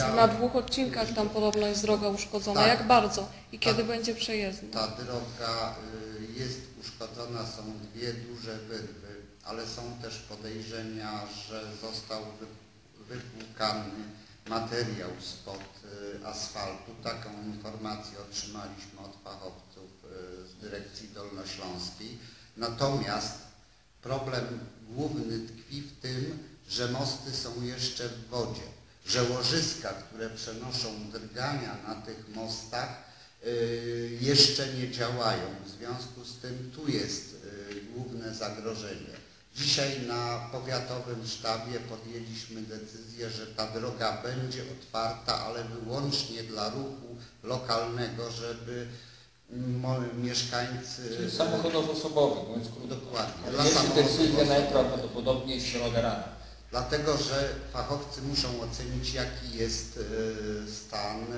Na dwóch odcinkach tam podobno jest droga uszkodzona. Tak. Jak bardzo? I kiedy Tak. będzie przejezdna? Ta droga y, jest uszkodzona, są dwie duże wyrwy, ale są też podejrzenia, że został wy- wypłukany materiał spod y, asfaltu. Taką informację otrzymaliśmy od fachowców y, z Dyrekcji Dolnośląskiej. Natomiast problem główny tkwi w tym, że mosty są jeszcze w wodzie, że łożyska, które przenoszą drgania na tych mostach, y, jeszcze nie działają. W związku z tym tu jest y, główne zagrożenie. Dzisiaj na powiatowym sztabie podjęliśmy decyzję, że ta droga będzie otwarta, ale wyłącznie dla ruchu lokalnego, żeby mieszkańcy... Czyli samochodowo-osobowy, mówiąc krótko. Dokładnie. Decyzję samochodów najprawdopodobniej w środę rano. Dlatego, że fachowcy muszą ocenić, jaki jest e, stan e,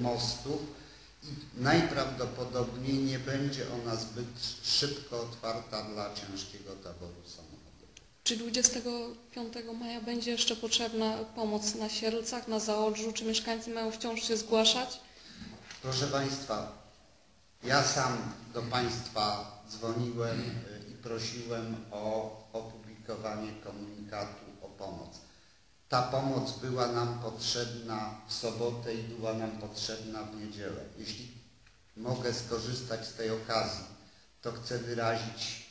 mostów i najprawdopodobniej nie będzie ona zbyt szybko otwarta dla ciężkiego taboru samochodowego. Czy 25 maja będzie jeszcze potrzebna pomoc na Sierlcach, na Zaodrzu? Czy mieszkańcy mają wciąż się zgłaszać? Proszę Państwa, ja sam do Państwa dzwoniłem e, i prosiłem o opublikowanie komunikatu pomoc. Ta pomoc była nam potrzebna w sobotę i była nam potrzebna w niedzielę. Jeśli mogę skorzystać z tej okazji, to chcę wyrazić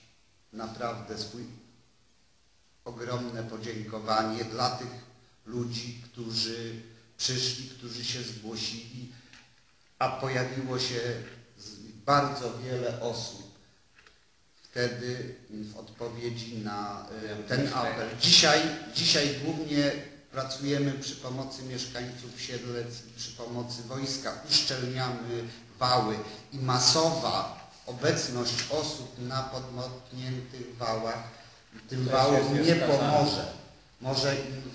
naprawdę swój ogromne podziękowanie dla tych ludzi, którzy przyszli, którzy się zgłosili, a pojawiło się bardzo wiele osób wtedy w odpowiedzi na e, ten apel. Dzisiaj, dzisiaj głównie pracujemy przy pomocy mieszkańców Siedlec i przy pomocy wojska. Uszczelniamy wały i masowa obecność osób na podmokniętych wałach tym wałom nie pomoże. Może im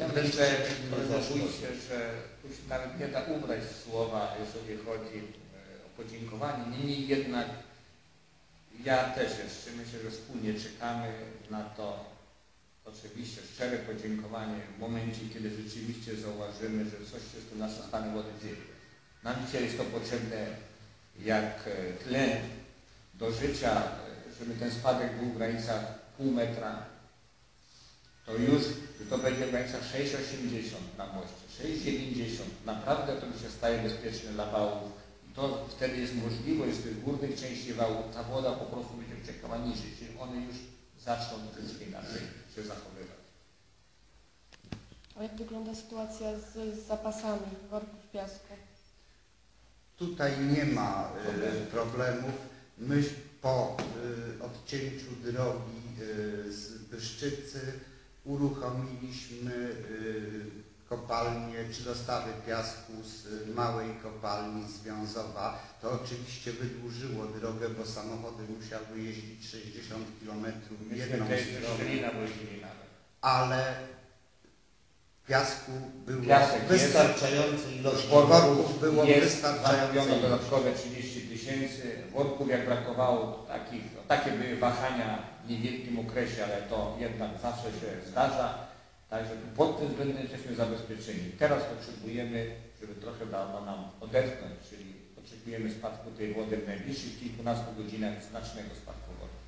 Ja wręcz kolega zaszkodzi. Wójcie, że tu się nawet nie da ubrać słowa, jeżeli chodzi e, o podziękowanie. Niemniej jednak ja też jeszcze myślę, że wspólnie czekamy na to oczywiście szczere podziękowanie w momencie, kiedy rzeczywiście zauważymy, że coś się z tym naszym stanem wody dzieje. Nam dzisiaj jest to potrzebne jak e, tlen do życia, e, żeby ten spadek był w granicach pół metra, to już to będzie w granicach 6,80 na moście, 6,90. Naprawdę to już się staje bezpieczne dla wałów. To wtedy jest możliwość z tych górnych części wału, ta woda po prostu będzie uciekała niżej, czyli one już zaczną troszeczkę inaczej się zachowywać. A jak wygląda sytuacja z, z zapasami worków piasku? Tutaj nie ma y, problemów. My po y, odcięciu drogi y, z Byszczycy uruchomiliśmy kopalnię czy dostawy piasku z y, małej kopalni z Wiązowa. To oczywiście wydłużyło drogę, bo samochody musiały jeździć 60 km jedną wozili nawet. ale piasku było Piasek jest. wystarczającej ilości. Worków było ilości. dodatkowe 30 tysięcy. Worków jak brakowało, takich, no, takie były wahania w niewielkim okresie, ale to jednak zawsze się zdarza. Także pod tym względem jesteśmy zabezpieczeni. Teraz potrzebujemy, żeby trochę dano nam odetchnąć, czyli oczekujemy spadku tej wody w najbliższych kilkunastu godzinach znacznego spadku wody.